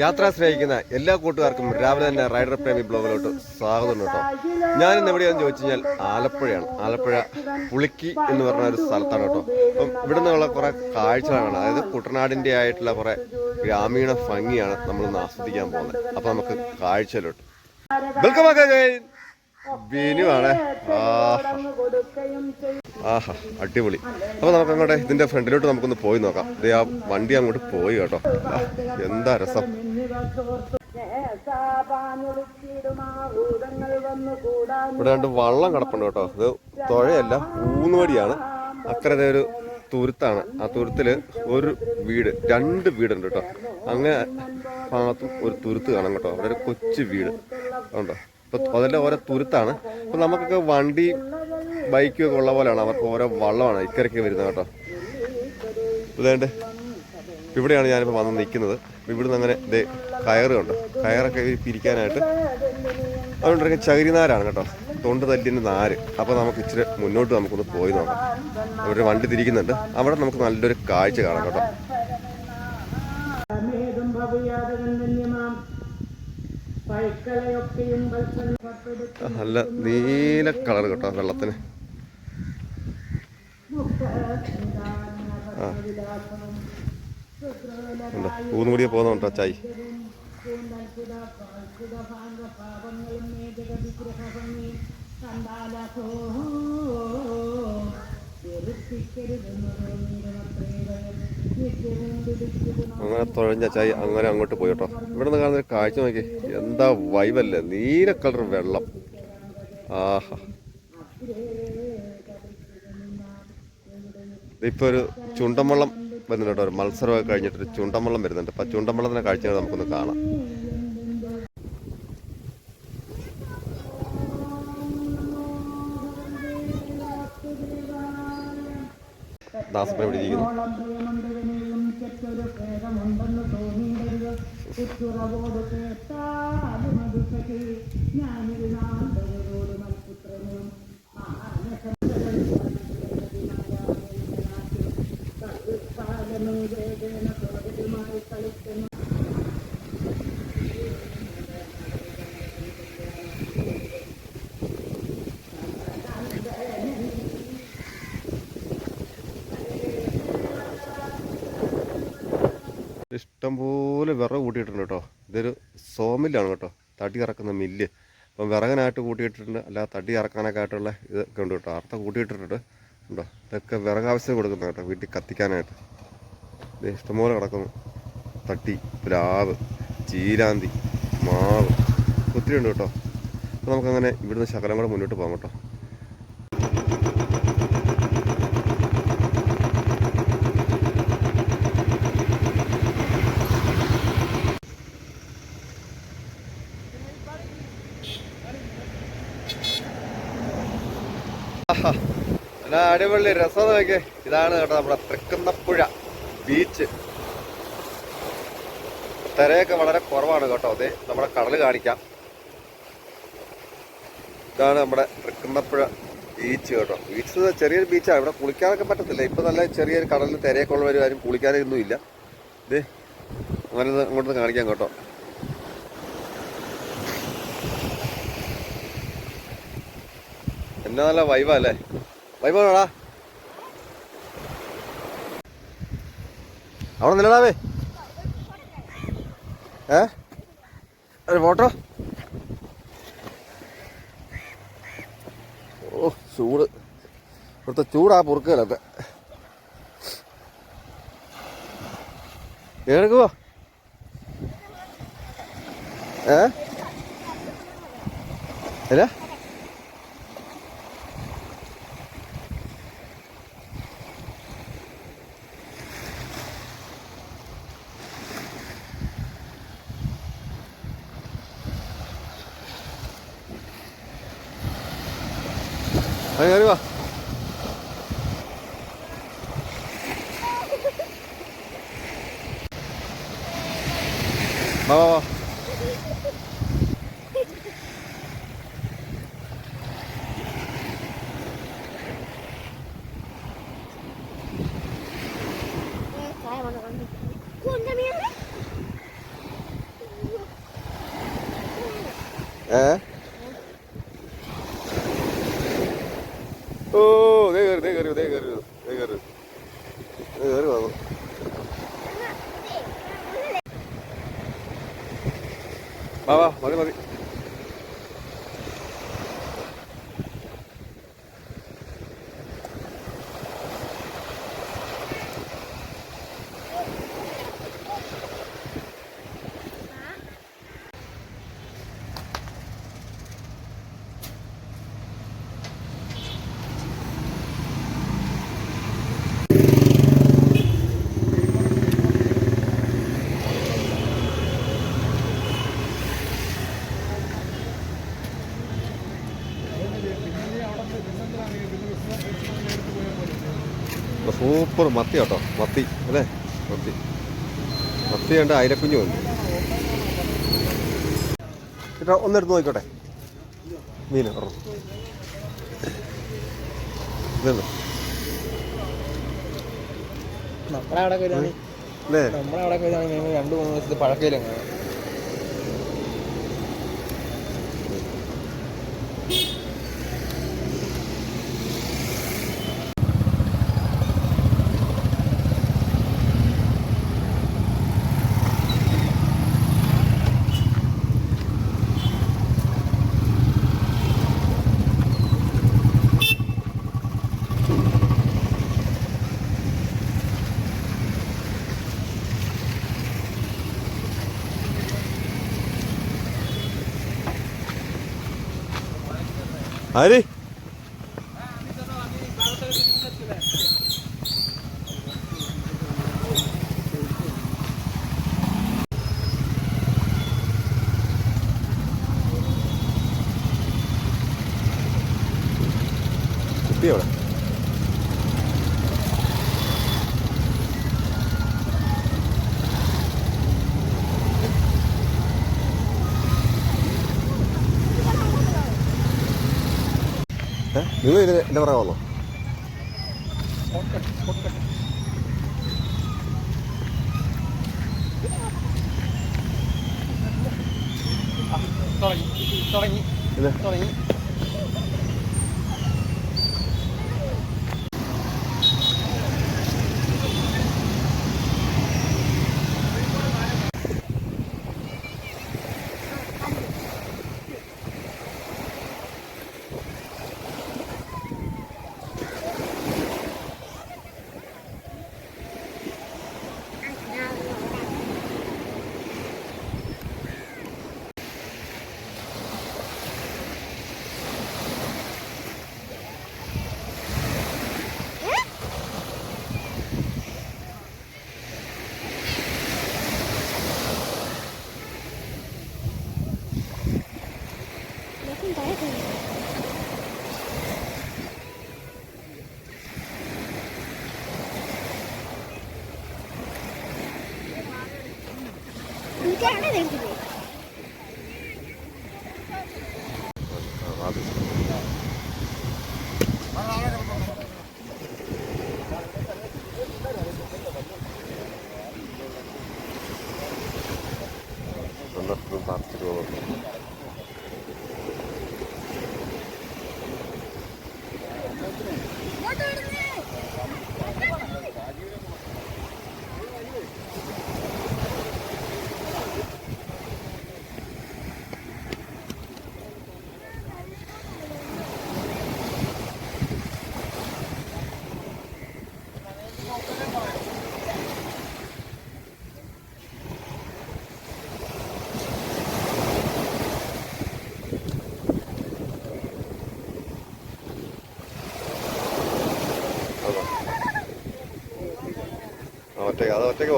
യാത്രാ സ്നേഹിക്കുന്ന എല്ലാ കൂട്ടുകാർക്കും രാവിലെ തന്നെ റൈഡർ പ്രേമി ബ്ലോഗിലോട്ട് സ്വാഗതം കേട്ടോ. ഞാനിന്ന് എവിടെയാണെന്ന് ചോദിച്ചു കഴിഞ്ഞാൽ ആലപ്പുഴയാണ്. ആലപ്പുഴ പുളിക്കി എന്ന് പറഞ്ഞ ഒരു സ്ഥലത്താണ് കേട്ടോ. അപ്പം ഇവിടെ നിന്നുള്ള കുറെ കാഴ്ചകളാണ്. അതായത് കുട്ടനാടിന്റെ ആയിട്ടുള്ള കുറെ ഗ്രാമീണ ഭംഗിയാണ് നമ്മൾ ഇന്ന് ആസ്വദിക്കാൻ പോകുന്നത്. അപ്പൊ നമുക്ക് കാഴ്ചയിലോട്ട്. വെൽക്കം അഗൈൻ ബിനു ആണ്. ആഹാ അടിപൊളി. അപ്പോൾ നമുക്ക് അങ്ങോട്ടെ ഇതിന്റെ ഫ്രണ്ടിലോട്ട് നമുക്കൊന്ന് പോയി നോക്കാം. ദേ ആ വണ്ടി അങ്ങോട്ട് പോയി കേട്ടോ. എന്താ രസം. ഇവിടെ രണ്ട് വള്ളം കിടപ്പുണ്ട് കേട്ടോ. ഇത് തുഴയല്ല ഊന്നുവടിയാണ്. അക്കരെ ദേ ഒരു തുരുത്താണ്. ആ തുരുത്തിൽ ഒരു വീട് രണ്ട് വീടുണ്ട് കേട്ടോ. അങ്ങനെ ഭാഗത്തും ഒരു തുരുത്ത് കാണാം കേട്ടോ. അവിടെ ഒരു കൊച്ചു വീട്. ഉണ്ടോ അപ്പൊ അതെല്ലാം ഓരോ തുരുത്താണ്. അപ്പൊ നമുക്കൊക്കെ വണ്ടി ബൈക്കും ഒക്കെ ഉള്ള പോലെയാണ്. അവർക്ക് ഓരോ വള്ളമാണ് ഇക്കരയ്ക്ക് വരുന്നത് കേട്ടോ. ഇതേണ്ട് ഇവിടെയാണ് ഞാനിപ്പോൾ വന്ന് നിൽക്കുന്നത് ഇവിടുന്ന് അങ്ങനെ ഇതേ കയറ് കണ്ടോ? കയറൊക്കെ പിരിക്കാനായിട്ട്. അതുകൊണ്ടൊക്കെ ചകിരിനാരാണ് കേട്ടോ. തൊണ്ട് തല്ലിന്റെ നാര്. അപ്പോൾ നമുക്ക് ഇച്ചിരി മുന്നോട്ട് നമുക്കൊന്ന് പോയി നോക്കാം. അവിടെ വണ്ടി തിരിക്കുന്നുണ്ട്. അവിടെ നമുക്ക് നല്ലൊരു കാഴ്ച കാണാം കേട്ടോ. നല്ല നീല കളർ കേട്ടോ വെള്ളത്തിന്. ഊന്നുകൂടിയെ പോകുന്നുണ്ടോ ചായ്? അങ്ങനെ തുഴഞ്ഞ ചായ് അങ്ങനെ അങ്ങോട്ട് പോയി കേട്ടോ. ഇവിടെ നിന്ന് കാണുന്ന കാഴ്ച നോക്കി. എന്താ വൈബല്ലേ നീല കളർ വെള്ളം. ആഹാ. ഇപ്പൊ ഒരു ചുണ്ടൻവള്ളം വരുന്നുണ്ട്. കേട്ടോ ഒരു മത്സരമൊക്കെ കഴിഞ്ഞിട്ട് ഒരു ചുണ്ടൻവള്ളം വരുന്നുണ്ട്. അപ്പം ആ കാഴ്ച നമുക്കൊന്ന് കാണാം. ദാസപ്പൻ ഇവിടെ ഇരിക്കുന്നു. പ്രിയമുണ്ടവനെയും ഇഷ്ടംപോലെ വിറക് കൂട്ടിയിട്ടുണ്ട് കേട്ടോ. ഇതൊരു സോമില്ലാണ് കേട്ടോ. തടി ഇറക്കുന്ന മില്ല്. അപ്പം വിറകനായിട്ട് കൂട്ടിയിട്ടുണ്ട്. അല്ല തടി ഇറക്കാനൊക്കെ ആയിട്ടുള്ള ഇതൊക്കെ ഉണ്ട് കേട്ടോ. അർത്ഥം കൂട്ടിയിട്ടിട്ടുണ്ട്. ഉണ്ടോ? ഇതൊക്കെ വിറകാവശ്യം കൊടുക്കുന്നത് കൊടുക്കുന്ന കേട്ടോ വീട്ടിൽ കത്തിക്കാനായിട്ട്. ഇഷ്ടംപോലെ കിടക്കുന്നു. തട്ടി പ്ലാവ് ചീരാന്തി മാവ് ഒത്തിരി ഉണ്ട് കേട്ടോ. അപ്പോൾ നമുക്കങ്ങനെ ഇവിടുന്ന് ശകലം കൂടെ മുന്നോട്ട് പോകാം കേട്ടോ. അടിപൊളി രസം നോക്കിയേ ഇതാണ് കേട്ടോ നമ്മുടെ തൃക്കുന്നപ്പുഴ. ബീച്ച് തിരയൊക്കെ വളരെ കുറവാണ് കേട്ടോ. അതെ നമ്മുടെ കടൽ കാണിക്കാം. ഇതാണ് നമ്മുടെ തൃക്കുന്നപ്പുഴ ബീച്ച് കേട്ടോ. ബീച്ച് ചെറിയൊരു ബീച്ചാണ് ഇവിടെ കുളിക്കാനൊക്കെ പറ്റത്തില്ല. ഇപ്പം നല്ല ചെറിയൊരു കടലിൽ തിരയൊക്കെ ഉള്ളവർ ആരും കുളിക്കാനൊന്നും ഇല്ല. ഇത് അങ്ങനെ അങ്ങോട്ടൊന്ന് കാണിക്കാം കേട്ടോ. എന്നാ നല്ല വൈബാ അല്ലേ? വൈബാണോടാ അവിടെ നിലടാവേ ഏ? ഒരു ഫോട്ടോ? ഓ ചൂട്. ഇവിടുത്തെ ചൂടാ പൊറുക്കലൊക്കെ കേൾക്കുവോ ഏ? അല്ല കയറി വാ വാ വാ. ഏ? ഓ ദേ കയറി ദേ കയറി ദേ കയറി ദേ കയറി ദേ കയറി വന്നു വാ വാ മതി മതി സൂപ്പർ മത്തി കേട്ടോ മത്തി അല്ലേ? മത്തി. മത്തി കണ്ട് അയിലക്കുഞ്ഞു വന്നു. ചേട്ടാ ഒന്നെടുത്ത് നോക്കിക്കോട്ടെ. മീൻ ഇതല്ലേ രണ്ടു മിനിമം രണ്ട് മൂന്ന് ദിവസത്തെ പഴക്കയിലങ്ങ്. ആര് കുട്ടി അവിടെ ഏ? നിങ്ങൾ ഇതിന് എന്റെ പുറകെ വന്നോ. തുടങ്ങി. തുടങ്ങി. എനിക്കാണ് വരുന്നത് ആ, അത് സന്ദർഭം പ്രാർത്ഥിച്ചു പോകുന്നു അതാ. ആ, ഒറ്റയ്ക്ക് അത് ഒറ്റയ്ക്ക്